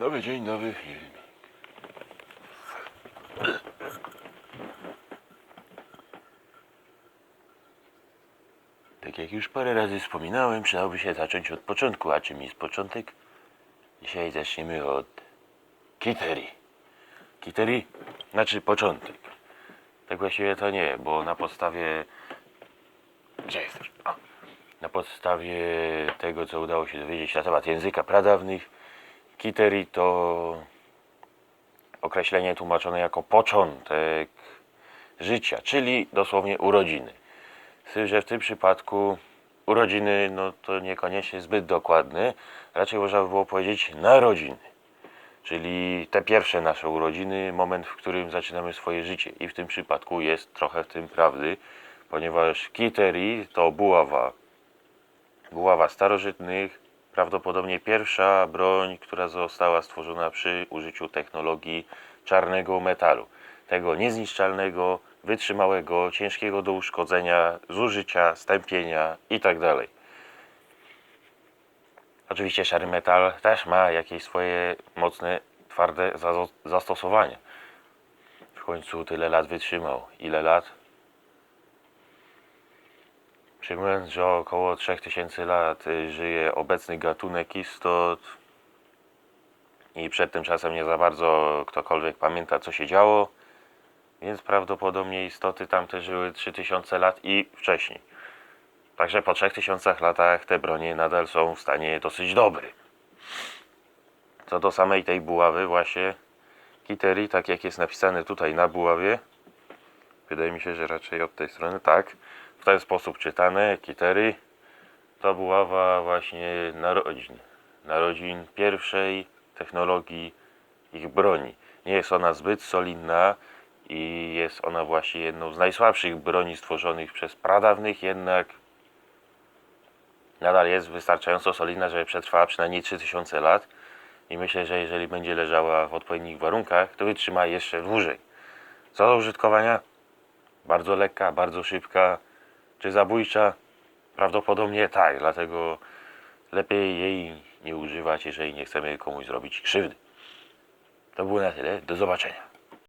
Nowy dzień, nowy film. Tak jak już parę razy wspominałem, przydałoby się zacząć od początku. A czym jest początek? Dzisiaj zaczniemy od Kiterii. Kiterii znaczy początek. Tak właściwie to nie, bo na podstawie... Gdzie jesteś? Na podstawie tego, co udało się dowiedzieć na temat języka pradawnych, Kiterii to określenie tłumaczone jako początek życia, czyli dosłownie urodziny. Z tym, że w tym przypadku urodziny, no to niekoniecznie zbyt dokładny, raczej można by było powiedzieć narodziny. Czyli te pierwsze nasze urodziny, moment, w którym zaczynamy swoje życie. I w tym przypadku jest trochę w tym prawdy, ponieważ Kiteri to buława. Buława starożytnych, prawdopodobnie pierwsza broń, która została stworzona przy użyciu technologii czarnego metalu. Tego niezniszczalnego, wytrzymałego, ciężkiego do uszkodzenia, zużycia, stępienia itd. Oczywiście szary metal też ma jakieś swoje mocne, twarde za- zastosowania. W końcu tyle lat wytrzymał. Ile lat? Przyjmując, że około 3000 lat żyje obecny gatunek istot i przed tym czasem nie za bardzo ktokolwiek pamięta co się działo, więc prawdopodobnie istoty tamte żyły 3000 lat i wcześniej. Także po 3000 latach te bronie nadal są w stanie dosyć dobrym. Co do samej tej buławy właśnie Kiteri, tak jak jest napisane tutaj na buławie, wydaje mi się, że raczej od tej strony, tak, w ten sposób czytane, Kiteri, to buława właśnie narodzin, narodzin pierwszej technologii ich broni. Nie jest ona zbyt solidna i jest ona właśnie jedną z najsłabszych broni stworzonych przez pradawnych, jednak nadal jest wystarczająco solidna, żeby przetrwała przynajmniej 3000 lat i myślę, że jeżeli będzie leżała w odpowiednich warunkach, to wytrzyma jeszcze dłużej. Co do użytkowania? Bardzo lekka, bardzo szybka, czy zabójcza? Prawdopodobnie tak, dlatego lepiej jej nie używać, jeżeli nie chcemy komuś zrobić krzywdy. To było na tyle, do zobaczenia.